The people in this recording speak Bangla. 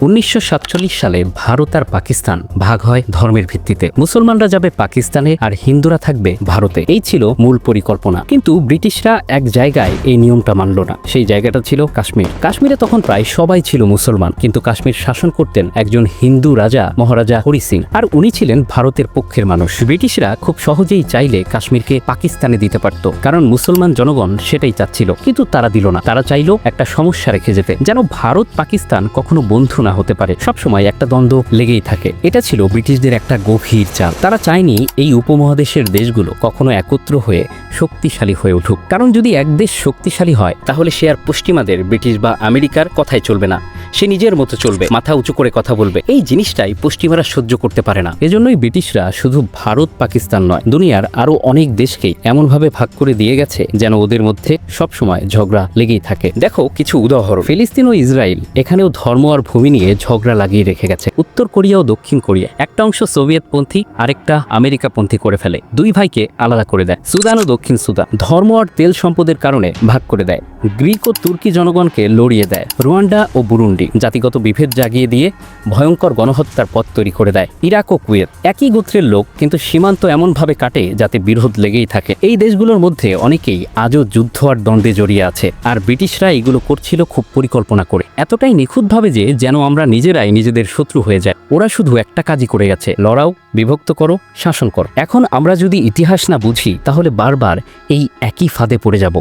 উনিশশো সাতচল্লিশ সালে ভারত আর পাকিস্তান ভাগ হয় ধর্মের ভিত্তিতে। মুসলমানরা যাবে পাকিস্তানে আর হিন্দুরা থাকবে ভারতে। এই ছিল মূল পরিকল্পনা। কিন্তু ব্রিটিশরা এক জায়গায় এই নিয়মটা মানল না। সেই জায়গাটা ছিল কাশ্মীর। কাশ্মীরে তখন প্রায় সবাই ছিল মুসলমান। কিন্তু কাশ্মীর শাসন করতেন একজন হিন্দু রাজা মহারাজা হরি সিং। আর উনি ছিলেন ভারতের পক্ষের মানুষ। ব্রিটিশরা খুব সহজেই চাইলে কাশ্মীরকে পাকিস্তানে দিতে পারত। কারণ মুসলমান জনগণ সেটাই চাচ্ছিল। কিন্তু তারা দিল না। তারা চাইলো একটা সমস্যা রেখে যেতে। যেন ভারত পাকিস্তান কখনো বন্ধু না হতে পারে। সবসময় একটা দ্বন্দ্ব লেগেই থাকে। এটা ছিল ব্রিটিশদের একটা গভীর চাল। তারা চায়নি এই উপমহাদেশের দেশগুলো কখনো একত্র হয়ে শক্তিশালী হয়ে উঠুক। কারণ যদি এক দেশ শক্তিশালী হয়, তাহলে সে আর পশ্চিমাদের ব্রিটিশ বা আমেরিকার কথাই চলবে না। সে নিজের মতো চলবে, মাথা উঁচু করে কথা বলবে। এই জিনিসটাই পশ্চিমারা সহ্য করতে পারে না। এজন্যই ব্রিটিশরা শুধু ভারত, পাকিস্তান নয়, দুনিয়ার আরও অনেক দেশকেই এমনভাবে ভাগ করে দিয়ে গেছে যেন ওদের মধ্যে সবসময় ঝগড়া লেগেই থাকে। দেখো কিছু উদাহরণ। ফিলিস্তিন ও ইসরায়েল এখানেও ধর্ম আর ভূমি নিয়ে ঝগড়া লাগিয়ে রেখে গেছে। উত্তর কোরিয়া ও দক্ষিণ কোরিয়া, একটা অংশ সোভিয়েত পন্থী আরেকটা আমেরিকা পন্থী করে ফেলে। দুই ভাইকে আলাদা করে দেয়। সুদান ও দক্ষিণ সুদান, ধর্ম আর তেল সম্পদের কারণে ভাগ করে দেয়। গ্রিক ও তুর্কি জনগণকে লড়িয়ে দেয়। রুয়ান্ডা ও বুরুন্ডি জাতিগত বিভেদ জাগিয়ে দিয়ে ভয়ঙ্কর গণহত্যার পথ তৈরি করে দেয়। ইরাক ও কুয়েত একই গোত্রের লোক, কিন্তু সীমান্ত এমনভাবে কাটে যাতে বিরোধ লেগেই থাকে। এই দেশগুলোর মধ্যে অনেকেই আজও যুদ্ধ আর দ্বন্দ্বে জড়িয়ে আছে, আর ব্রিটিশরা এগুলো করছিল খুব পরিকল্পনা করে। এতটাই নিখুঁতভাবে যে যেন আমরা নিজেরাই নিজেদের শত্রু হয়ে যায় ওরা শুধু একটা কাজই করে গেছে, লড়াও, বিভক্ত করো, শাসন করো। এখন আমরা যদি ইতিহাস না বুঝি, তাহলে বারবার এই একই ফাঁদে পড়ে যাব।